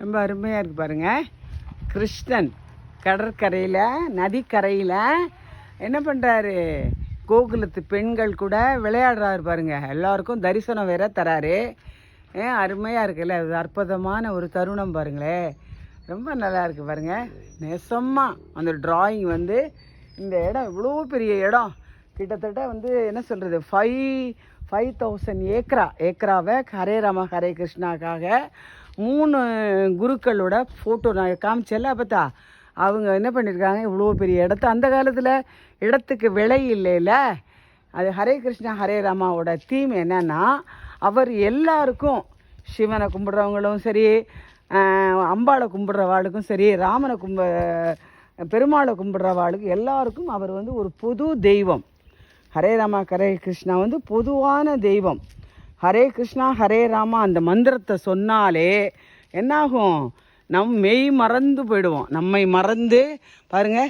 ரொம்ப அருமையாக இருக்குது பாருங்கள் கிருஷ்ணன் கடற்கரையில் நதிக்கரையில் என்ன பண்ணுறாரு கோகுலத்து பெண்கள் கூட விளையாடுறாரு பாருங்கள் எல்லாருக்கும் தரிசனம் வேற தராரு. ஏன் அருமையாக இருக்குல்ல. இது அற்புதமான ஒரு தருணம் பாருங்களேன் ரொம்ப நல்லா இருக்குது பாருங்கள் நெசமா அந்த டிராயிங் வந்து இந்த இடம் இவ்வளோ பெரிய இடம். கிட்டத்தட்ட வந்து என்ன சொல்கிறது ஃபைவ் ஃபைவ் தௌசண்ட் ஏக்கரா. ஏக்கராவை ஹரே ராம ஹரே கிருஷ்ணாக்காக மூணு குருக்களோட ஃபோட்டோ நான் காமிச்சேன்ல பார்த்தா அவங்க என்ன பண்ணியிருக்காங்க இவ்வளோ பெரிய இடத்த. அந்த காலத்தில் இடத்துக்கு விலை இல்லைல்ல அது ஹரே கிருஷ்ணா ஹரே ராமாவோட தீம் என்னன்னா அவர் எல்லாருக்கும் சிவனை கும்பிட்றவங்களும் சரி அம்பாளை கும்பிட்றவாளுக்கும் சரி ராமனை கும்ப பெருமாளை கும்பிட்றவாளுக்கு எல்லாருக்கும் அவர் வந்து ஒரு பொது தெய்வம். ஹரே ராமா ஹரே கிருஷ்ணா வந்து பொதுவான தெய்வம். ஹரே கிருஷ்ணா ஹரே ராமா அந்த மந்திரத்தை சொன்னாலே என்னாகும்? நம் மெய் மறந்து போயிடுவோம். நம்மை மறந்து பாருங்க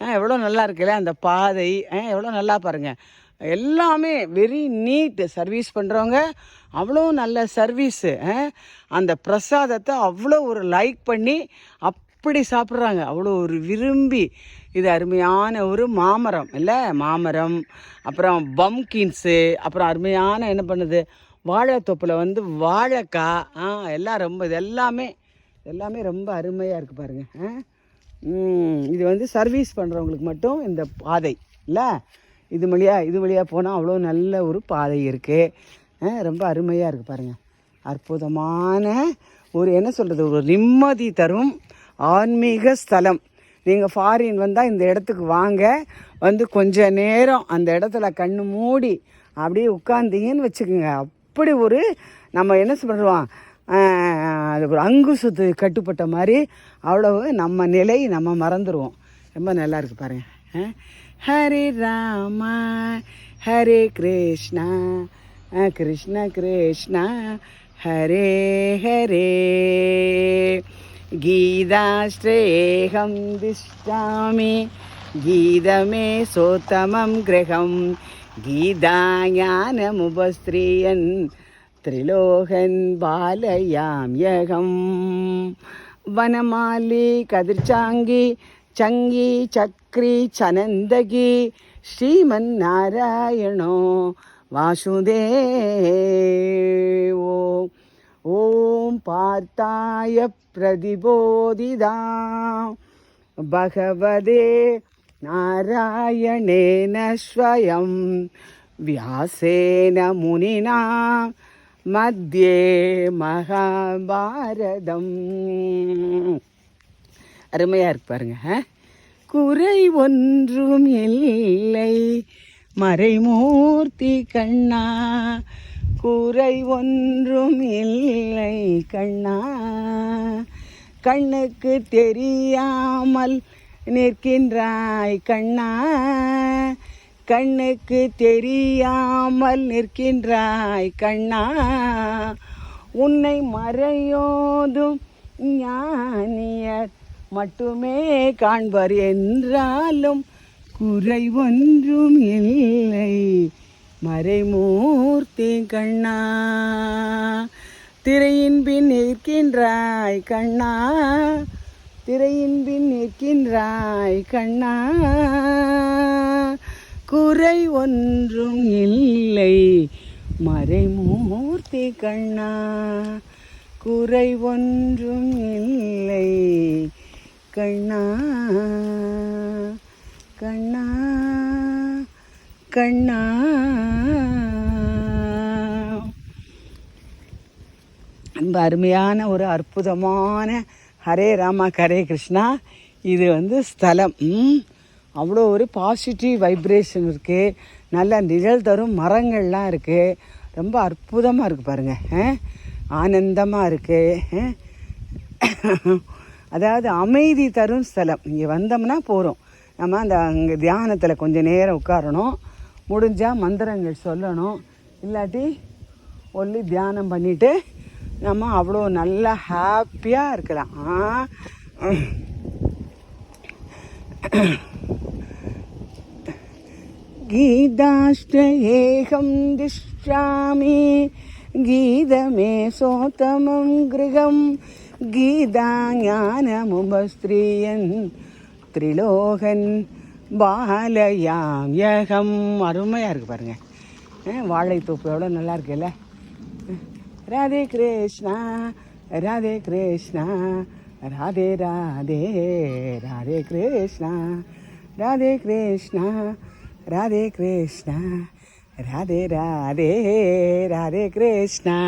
எவ்வளோ நல்லா இருக்குல்ல அந்த பாதை எவ்வளோ நல்லா பாருங்க. எல்லாமே வெரி நீட் சர்வீஸ் பண்ணுறவங்க அவ்வளோ நல்ல சர்வீஸு அந்த பிரசாதத்தை அவ்வளோ ஒரு லைக் பண்ணி அப் அப்படி சாப்பிட்றாங்க. அவ்வளோ ஒரு விரும்பி. இது அருமையான ஒரு மாமரம். இல்லை மாமரம் அப்புறம் பம்கின்ஸு அப்புறம் அருமையான என்ன பண்ணுது? வாழைத்தோப்பில் வந்து வாழைக்காய். ஆ எல்லாம் ரொம்ப இது எல்லாமே எல்லாமே ரொம்ப அருமையாக இருக்குது பாருங்கள் இது வந்து சர்வீஸ் பண்ணுறவங்களுக்கு மட்டும் இந்த பாதை. இல்லை இது வழியாக இது வழியாக போனால் அவ்வளோ நல்ல ஒரு பாதை இருக்குது ரொம்ப அருமையாக இருக்குது பாருங்கள் அற்புதமான ஒரு என்ன சொல்கிறது ஒரு நிம்மதி தரும். ஆன்மீக ஸ்தலம். நீங்கள் ஃபாரின் வந்தால் இந்த இடத்துக்கு வாங்க. வந்து கொஞ்ச நேரம் அந்த இடத்துல கண்ணு மூடி அப்படியே உட்காந்தீங்கன்னு வச்சுக்கோங்க. அப்படி ஒரு நம்ம என்ன சொல்கிறோம் அது ஒரு அங்குசத்து கட்டுப்பட்ட மாதிரி அவ்வளவு நம்ம நிலை நம்ம மறந்துடுவோம் ரொம்ப நல்லா இருக்கு பாருங்க. ஹரி ஹரே ராமா ஹரே கிருஷ்ணா கிருஷ்ண கிருஷ்ணா ஹரே ஹரே. ഗീതാശ്രയേഹം ദിഷ്ടാമി ഗീതമേ സോത്തമം ഗ്രഹം ഗീതാജ്ഞാനമുപസ്ത്രീയൻ ത്രിലോകൻ ബാലയാമ്യഹം വനമാലി കതിർച്ചാങ്കി ചങ്കി ചക്രി ചനന്ദകി ശ്രീമന്നാരായണോ വാസുദേവോ. ஓம் பார்த்தாய பிரதிபோதிதாம் பகவதே நாராயணேன ஸ்வயம். வியாசேன முனினா. மத்தியே மகாபாரதம். அருமையாக இருக்கு பாருங்க குறை ஒன்றும் இல்லை. மறைமூர்த்தி கண்ணா. குறை ஒன்றும் இல்லை கண்ணா. கண்ணுக்கு தெரியாமல் நிற்கின்றாய் கண்ணா. கண்ணுக்கு தெரியாமல் நிற்கின்றாய் கண்ணா. உன்னை மறையோதும் ஞானியர் மட்டுமே காண்பர் என்றாலும் குறை ஒன்றும் இல்லை மறைமூர்த்தி கண்ணா. திரையின் பின் நிற்கின்றாய் கண்ணா. திரையின் பின் நிற்கின்றாய் கண்ணா. குறை ஒன்றும் இல்லை. மறைமூர்த்தி கண்ணா. குறை ஒன்றும் இல்லை. கண்ணா. கண்ணா. கண்ணா. ரொம்ப அருமையான ஒரு அற்புதமான ஹரே ராமா ஹரே கிருஷ்ணா. இது வந்து ஸ்தலம். அவ்வளோ ஒரு பாசிட்டிவ் வைப்ரேஷன் இருக்குது நல்ல நிழல் தரும் மரங்கள்லாம் இருக்குது ரொம்ப அற்புதமாக இருக்குது பாருங்கள் ஆனந்தமாக இருக்குது அதாவது அமைதி தரும் ஸ்தலம். இங்கே வந்தோம்னா போகிறோம் நம்ம அந்த அங்கே தியானத்தில் கொஞ்சம் நேரம் உட்காரணும். முடிஞ்சால் மந்திரங்கள் சொல்லணும் இல்லாட்டி ஒல்லி தியானம் பண்ணிவிட்டு நம்ம அவ்வளோ நல்லா ஹாப்பியாக இருக்கலாம் ஆ गीताष्टयेहं दिश्यामि गीतमे सोत्तमं गृहं गीताज्ञानमुपस्त्रियन् திரிலோகன் பாலயாம் ஏகம். அருமையாக இருக்குது பாருங்க. வாழைத்தோப்பு எவ்வளோ நல்லா இருக்குல்ல? ராதே கிருஷ்ணா ராதே கிருஷ்ணா ராதே ராதே ராதே கிருஷ்ணா ராதே கிருஷ்ணா ராதே கிருஷ்ணா ராதே ராதே ராதே கிருஷ்ணா.